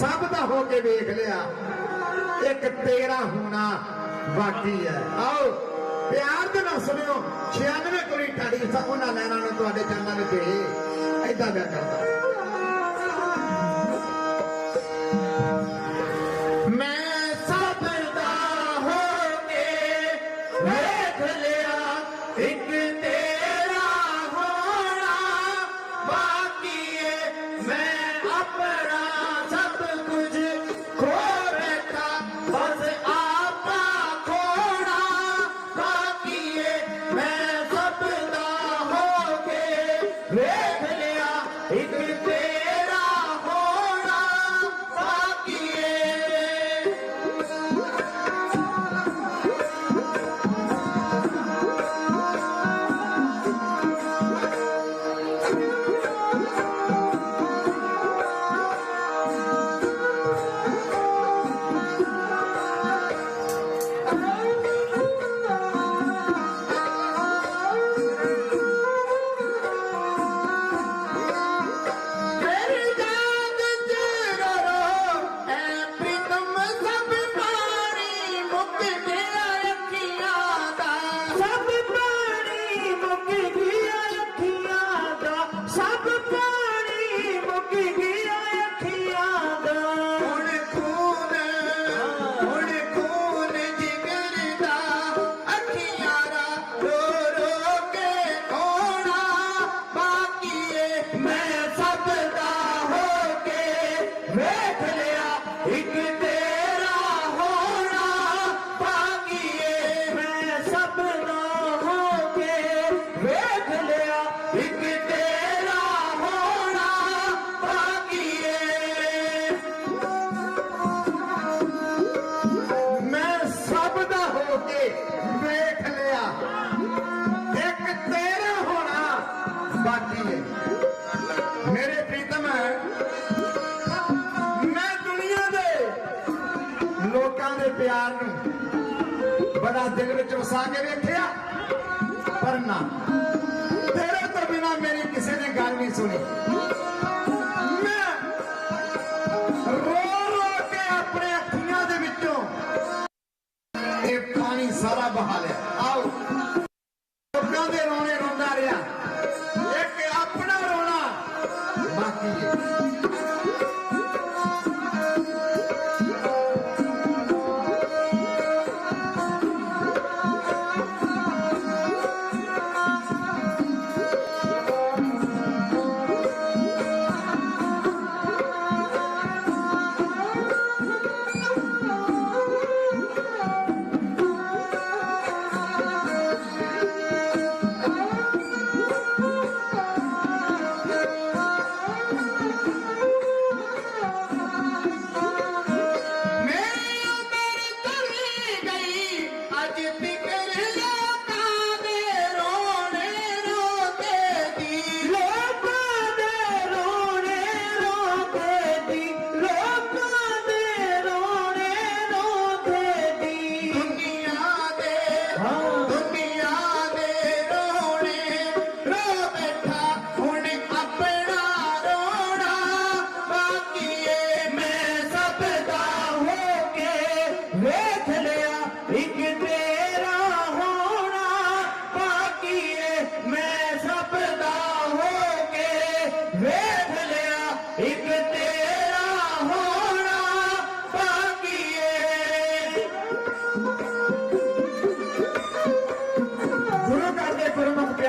ਸਭ ਦਾ ਹੋ ਕੇ ਵੇਖ ਲਿਆ। ਇੱਕ ਤੇਰਾ ਹੋਣਾ ਬਾਕੀ ਹੈ। ਆਓ, ਪਿਆਰ ਦੇ ਨਾਲ ਸੁਣਿਓ। 96 ਕੁੜੀ ਠਾੜੀ ਸਭ ਉਹਨਾਂ ਲੈਣਾ ਨੂੰ ਤੁਹਾਡੇ ਚਰਨਾਂ ਦੇ ਇਹ ਐਦਾਂ ਮੈਂ ਕਰਦਾ। ਨੂੰ ਦਿਲ ਵਿੱਚ ਵਸਾ ਕੇ ਵੇਖਿਆ। ਪਰ ਨਾ, ਤੇਰੇ ਤੋਂ ਬਿਨਾ ਮੇਰੀ ਕਿਸੇ ਨੇ ਗੱਲ ਨਹੀਂ ਸੁਣੀ। ਮੈਂ ਰੋ ਰੋ ਕੇ ਆਪਣੇ ਅੱਖੀਆਂ ਦੇ ਵਿੱਚੋਂ ਇਹ ਪਾਣੀ ਸਾਰਾ ਬਹਾ ਲਿਆ। ਆਓ।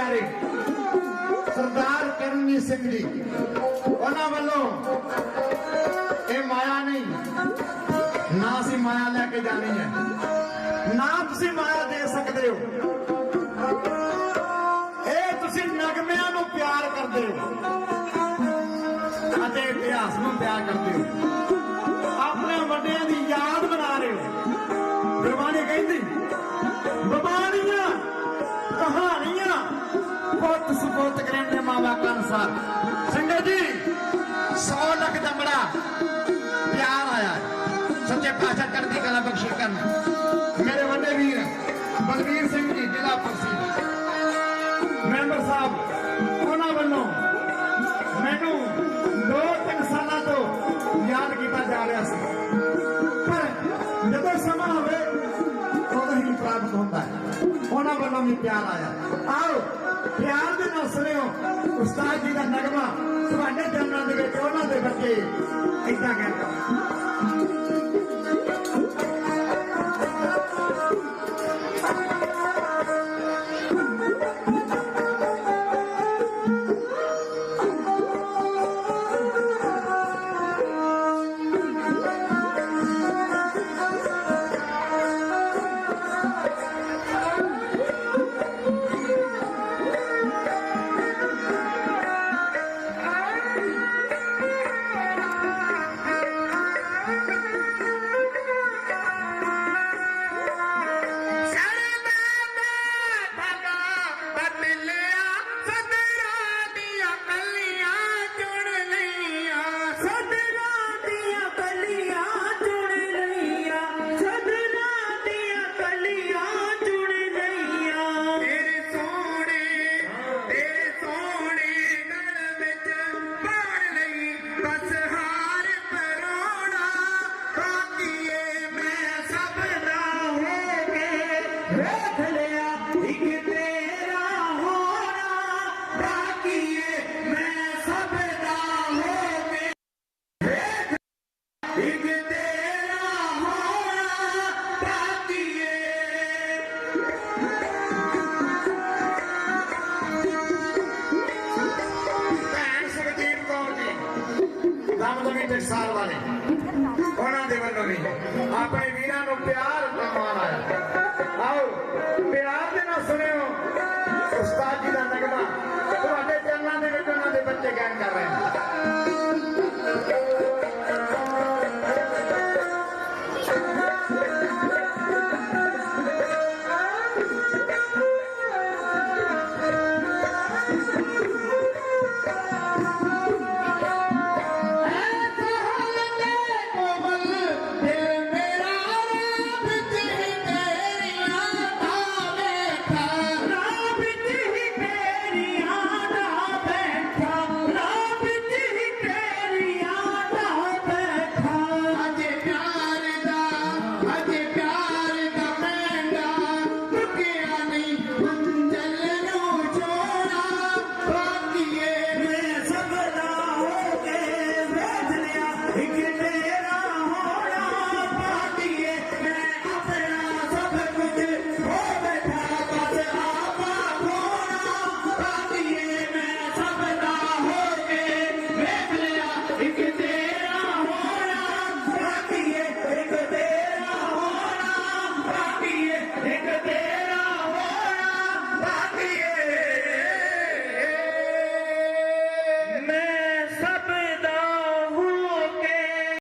ਪਿਆਰੇ ਸਰਦਾਰ ਕਰਮਜੀਤ ਸਿੰਘ ਜੀ। ਉਹਨਾਂ ਵੱਲੋਂ ਇਹ ਮਾਇਆ ਨਹੀਂ, ਨਾ ਅਸੀਂ ਮਾਇਆ ਲੈ ਕੇ ਜਾਣੀ ਹੈ। ਨਾ ਤੁਸੀਂ ਮਾਇਆ ਦੇ ਸਕਦੇ ਹੋ। ਇਹ ਤੁਸੀਂ ਨਗਮਿਆਂ ਨੂੰ ਪਿਆਰ ਕਰਦੇ ਹੋ ਅਤੇ ਇਤਿਹਾਸ ਨੂੰ ਪਿਆਰ ਕਰਦੇ ਹੋ। ਆਪਣੇ ਵੱਡਿਆਂ ਦੀ ਯਾਦ ਬਣਾ ਰਹੇ ਹੋ। ਗੁਰਬਾਣੀ ਕਹਿੰਦੀ ਮਾਵਾ ਅਨਸਾਰ ਜੀ 100 ਲੱਖ ਦਾ ਬੜਾ ਪਿਆਰ ਆਇਆ। ਸੱਚੇ ਪਾਤਸ਼ਾਹ ਕਰਦੀ ਕਲਾ ਬਖਸ਼ੀ ਕਰਨ। ਮੇਰੇ ਵੱਡੇ ਵੀਰ ਬਲਵੀਰ ਸਿੰਘ ਜੀ, ਜ਼ਿਲ੍ਹਾ ਪ੍ਰਸੀਦ ਮੈਂਬਰ ਸਾਹਿਬ, ਉਹਨਾਂ ਵੱਲੋਂ ਮੈਨੂੰ ਦੋ ਤਿੰਨ ਸਾਲਾਂ ਤੋਂ ਯਾਦ ਕੀਤਾ ਜਾ ਰਿਹਾ ਸੀ। ਪਰ ਜਦੋਂ ਸਮਾਂ ਹੋਵੇ, ਉਦੋਂ ਹੀ ਪ੍ਰਾਪਤ ਹੁੰਦਾ ਹੈ। ਉਹਨਾਂ ਵੱਲੋਂ ਵੀ ਪਿਆਰ ਆਇਆ। ਆਓ, ਪਿਆਰ ਦੇ ਉਸਤਾਦ ਜੀ ਦਾ ਨਗਮਾ ਤੁਹਾਡੇ ਜਨਮਾਂ ਦੇ ਵਿੱਚ ਉਹਨਾਂ ਦੇ ਬੱਚੇ ਇਦਾਂ ਕਹਿੰਦੇ। ਜੀ ਦਮਦਮੀ ਟਕਸਾਲ ਵਾਲੇ। ਉਹਨਾਂ ਦੇ ਵੱਲੋਂ ਵੀ। ਆਪਣੇ ਵੀਰਾਂ ਨੂੰ ਪਿਆਰ ਪ੍ਰਮਾਨ ਆਇਆ। ਆਓ, ਪਿਆਰ ਦੇ ਨਾਲ ਸੁਣਿਓ। ਉਸਤਾਦ ਜੀ ਦਾ ਨਗਮਾ। ਤੁਹਾਡੇ ਚਰਨਾਂ ਦੇ ਵਿੱਚ ਉਹਨਾਂ ਦੇ ਬੱਚੇ ਗਾਇਨ ਕਰ ਰਹੇ ਨੇ।